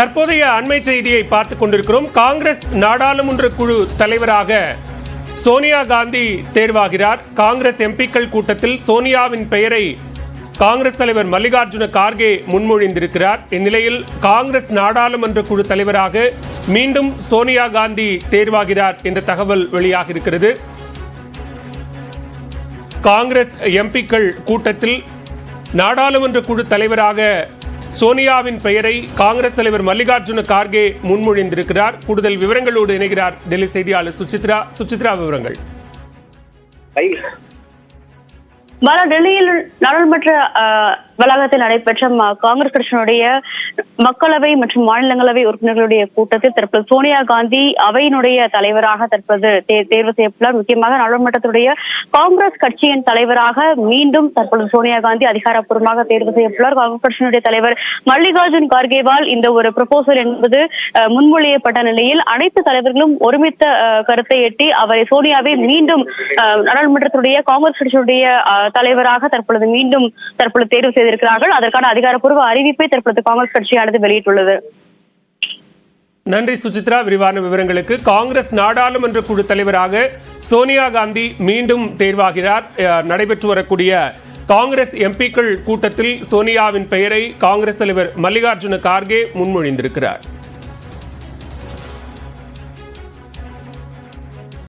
தற்போதைய அண்மை செய்தியை பார்த்துக் கொண்டிருக்கிறோம். காங்கிரஸ் நாடாளுமன்ற குழு தலைவராக சோனியா காந்தி தேர்வாகிறார். காங்கிரஸ் எம்பிக்கள் கூட்டத்தில் சோனியாவின் பெயரை காங்கிரஸ் தலைவர் மல்லிகார்ஜுன கார்கே முன்மொழிந்திருக்கிறார். இந்நிலையில் காங்கிரஸ் நாடாளுமன்ற குழு தலைவராக மீண்டும் சோனியா காந்தி தேர்வாகிறார் என்ற தகவல் வெளியாகியிருக்கிறது. காங்கிரஸ் எம்பிக்கள் கூட்டத்தில் நாடாளுமன்ற குழு தலைவராக சோனியாவின் பெயரை காங்கிரஸ் தலைவர் மல்லிகார்ஜுன கார்கே முன்மொழிந்திருக்கிறார். கூடுதல் விவரங்களோடு இணைகிறார் டெல்லி செய்தியாளர் சுசித்ரா. சுசித்ரா விவரங்கள். டெல்லியில் நாடாளுமன்ற வளாகத்தில் நடைபெற்ற காங்கிரஸ் கட்சியினுடைய மக்களவை மற்றும் மாநிலங்களவை உறுப்பினர்களுடைய கூட்டத்தில் தற்போது சோனியா காந்தி அவையினுடைய தலைவராக தற்போது தேர்வு செய்யப்பட்டார். முக்கியமாக நாடாளுமன்றத்துடைய காங்கிரஸ் கட்சியின் தலைவராக மீண்டும் தற்போது சோனியா காந்தி அதிகாரப்பூர்வமாக தேர்வு செய்யப்பட்டார். காங்கிரஸ் கட்சியினுடைய தலைவர் மல்லிகார்ஜுன் கார்கேவால் இந்த ஒரு ப்ரொபோசல் என்பது முன்மொழியப்பட்ட நிலையில் அனைத்து தலைவர்களும் ஒருமித்த கருத்தை எட்டி அவரை சோனியாவை மீண்டும் நாடாளுமன்றத்துடைய காங்கிரஸ் கட்சியினுடைய தலைவராக தற்பொழுது மீண்டும் தற்பொழுது தேர்வு செய்து இருக்கிறார்கள். அதற்கான அதிகாரப்பூர்வ அறிவிப்பை தற்பொழுது காங்கிரஸ் கட்சியானது வெளியிட்டுள்ளது. நன்றி சுசித்ரா விரிவான விவரங்களுக்கு காங்கிரஸ் நாடாளுமன்ற குழு தலைவராக சோனியா காந்தி மீண்டும் தேர்வாகிறார். நடைபெற்று வரக்கூடிய காங்கிரஸ் எம்பிக்கள் கூட்டத்தில் சோனியாவின் பெயரை காங்கிரஸ் தலைவர் மல்லிகார்ஜுன கார்கே முன்மொழிந்திருக்கிறார்.